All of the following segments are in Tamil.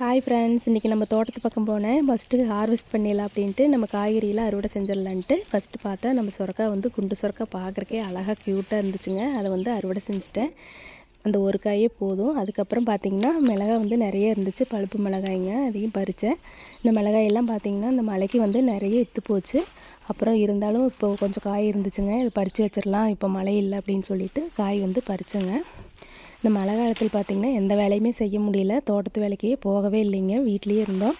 ஹாய் ஃப்ரெண்ட்ஸ் இன்றைக்கி நம்ம தோட்டத்து பக்கம் போனேன். ஃபஸ்ட்டு ஹார்வெஸ்ட் பண்ணிடலாம் அப்படின்ட்டு நம்ம காய்கறியெல்லாம் அறுவடை செஞ்சிடலான்ட்டு ஃபஸ்ட்டு பார்த்தா நம்ம சொரக்காய் வந்து குண்டு சொரக்காய் பார்க்குறக்கே அழகாக க்யூட்டாக இருந்துச்சுங்க. அதை வந்து அறுவடை செஞ்சுட்டேன். அந்த ஒரு காயே போதும். அதுக்கப்புறம் பார்த்திங்கன்னா மிளகாய் வந்து நிறைய இருந்துச்சு. பழுப்பு மிளகாய்ங்க அதையும் பறித்தேன். இந்த மிளகாயெல்லாம் பார்த்திங்கன்னா இந்த மலைக்கு வந்து நிறைய இத்து போச்சு. அப்புறம் இருந்தாலும் இப்போ கொஞ்சம் காய் இருந்துச்சுங்க. இது பறித்து வச்சிடலாம். இப்போ மழை இல்லை அப்படின்னு சொல்லிட்டு காய் வந்து பறித்தேங்க. இந்த மழை காலத்தில் பார்த்திங்கன்னா எந்த வேலையுமே செய்ய முடியல. தோட்டத்து வேலைக்கே போகவே இல்லைங்க. வீட்லேயே இருந்தோம்.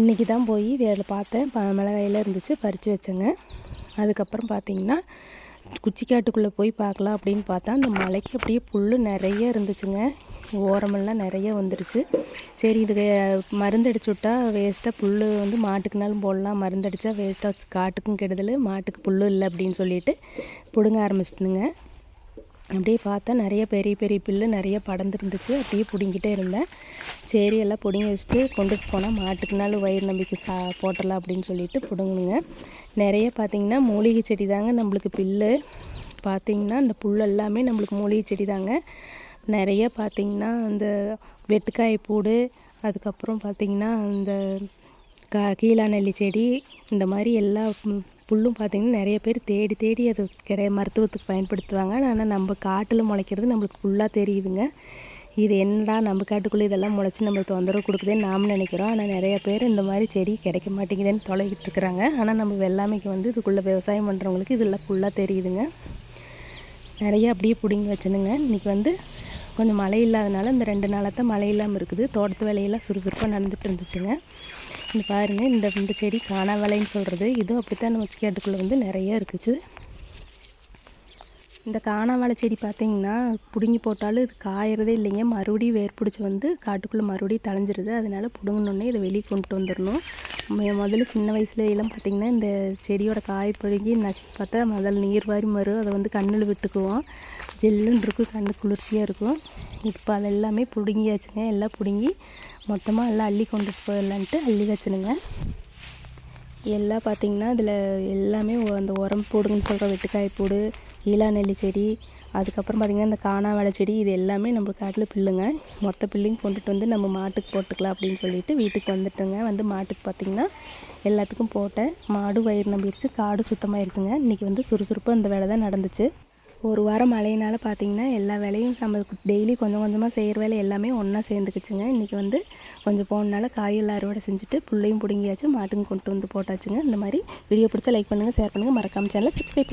இன்றைக்கி தான் போய் வேலை பார்த்தேன். ப மிளகாயில் இருந்துச்சு. பறித்து வச்சேங்க. அதுக்கப்புறம் பார்த்திங்கன்னா குச்சிக்காட்டுக்குள்ளே போய் பார்க்கலாம் அப்படின்னு பார்த்தா அந்த மலைக்கு அப்படியே புல் நிறைய இருந்துச்சுங்க. ஓரமெல்லாம் நிறைய வந்துடுச்சு சரி இதுக்கு மருந்து அடிச்சு விட்டா வேஸ்ட்டாக புல் வந்து மாட்டுக்குனாலும் போடலாம். மருந்து அடித்தா வேஸ்ட்டாக காட்டுக்கும் கெடுதல் மாட்டுக்கு புல் இல்லை அப்படின்னு சொல்லிட்டு பிடுங்க ஆரம்பிச்சிட்டுங்க. அப்படியே பார்த்தா நிறைய பெரிய பெரிய புல்லு நிறைய படர்ந்துருந்துச்சு. அப்படியே பிடிங்கிட்டே இருந்தேன். சரி எல்லாம் பிடுங்கி வச்சுட்டு கொண்டுட்டு போனால் மாட்டுக்குனாலும் வயிறு நம்பிக்கை சா போட்டலாம் அப்படின்னு சொல்லிட்டு பிடுங்கணுங்க நிறைய பார்த்திங்கன்னா மூலிகை செடி தாங்க நம்மளுக்கு பில்லு. பார்த்திங்கன்னா அந்த புல் எல்லாமே நம்மளுக்கு மூலிகை செடி தாங்க. நிறைய பார்த்திங்கன்னா அந்த வெட்டுக்காய் பூடு அதுக்கப்புறம் பார்த்திங்கன்னா அந்த கீழா கீழாநெல்லி செடி இந்த மாதிரி எல்லா புல்லும் பார்த்திங்கன்னா நிறைய பேர் தேடி தேடி அது கிடைய மருத்துவத்துக்கு பயன்படுத்துவாங்க. ஆனால் நம்ம காட்டில் முளைக்கிறது நம்மளுக்கு ஃபுல்லாக தெரியுதுங்க. இது என்னடா நம்ம காட்டுக்குள்ளே இதெல்லாம் முளைச்சி நம்மளுக்கு தொந்தரவு கொடுக்குதுன்னு நாம் நினைக்கிறோம். ஆனால் நிறைய பேர் இந்த மாதிரி செடி கிடைக்க மாட்டேங்குதுன்னு தொலைகிட்டு இருக்கிறாங்க. ஆனால் நம்ம வெள்ளாமைக்கு வந்து இதுக்குள்ளே விவசாயம் பண்ணுறவங்களுக்கு இதெல்லாம் ஃபுல்லாக தெரியுதுங்க. நிறைய அப்படியே பிடிங்கி வச்சுனுங்க இன்றைக்கி வந்து கொஞ்சம் மழை இல்லாதனால இந்த ரெண்டு நாளாக தான் மழை இல்லாமல் இருக்குது. தோட்டத்து வேலையெல்லாம் சுறுசுறுப்பாக நடந்துகிட்டு இருந்துச்சுங்க. இந்த பாருங்கள் இந்த இந்த செடி காணா வலைன்னு சொல்கிறது இதுவும் அப்படித்தான் நம்ம கேட்டுக்குள்ளே வந்து நிறைய இருக்குது. இந்த காணாவாழை செடி பார்த்திங்கன்னா பிடுங்கி போட்டாலும் இது காயறதே இல்லைங்க. மறுபடியும் வேர் பிடிச்சி வந்து காட்டுக்குள்ளே மறுபடியும் தலைஞ்சிருது அதனால் பிடுங்கணுன்னே இதை வெளியே கொண்டு வந்துடணும். முதல்ல சின்ன வயசுல எல்லாம் பார்த்திங்கன்னா இந்த செடியோட காய் பிடுங்கி நச்சு பார்த்தா முதல்ல நீர் வாரி வரும் அதை வந்து கண்ணில் விட்டுக்குவோம். ஜெல்லுன்னு இருக்கும் கண்ணு குளிர்ச்சியாக இருக்கும். இப்போ அது எல்லாமே பிடுங்கியாச்சுங்க. எல்லாம் பிடுங்கி மொத்தமாக எல்லாம் அள்ளி கொண்டுட்டு போயிடலான்ட்டு அள்ளி வச்சுனுங்க. எல்லாம் பார்த்திங்கன்னா இதில் எல்லாமே அந்த உரம் போடுங்கன்னு சொல்கிற வெட்டுக்காய் போடு ஈலா நெல்லி செடி அதுக்கப்புறம் பார்த்திங்கன்னா இந்த காணாவாழை செடி இது எல்லாமே நம்ம காட்டில் பில்லுங்க. மொத்த பில்லையும் கொண்டுட்டு வந்து நம்ம மாட்டுக்கு போட்டுக்கலாம் அப்படின்னு சொல்லிட்டு வீட்டுக்கு வந்துட்டோங்க. வந்து மாட்டுக்கு பார்த்திங்கன்னா எல்லாத்துக்கும் போட்டேன். மாடு வயிறு நம்பிடுச்சு காடு சுத்தமாயிருச்சுங்க. இன்றைக்கி வந்து சுறுசுறுப்பாக இந்த வேலை தான் நடந்துச்சு. ஒரு வாரம் மழையினால் பார்த்திங்கன்னா எல்லா வேலையும் நம்ம டெய்லி கொஞ்சம் கொஞ்சமாக செய்கிற வேலை எல்லாமே ஒன்றா சேர்ந்துக்குச்சுங்க. இன்றைக்கி வந்து கொஞ்சம் போனனால காயெல்லாம் அறுவடை செஞ்சுட்டு புள்ளையும் பிடுங்கியாச்சு மாட்டுக்கும் கொண்டு வந்து போட்டாச்சுங்க. இந்த மாதிரி வீடியோ பிடிச்சா லைக் பண்ணுங்கள் ஷேர் பண்ணுங்கள் மறக்காமல் சேனலை சப்ஸ்கிரைப்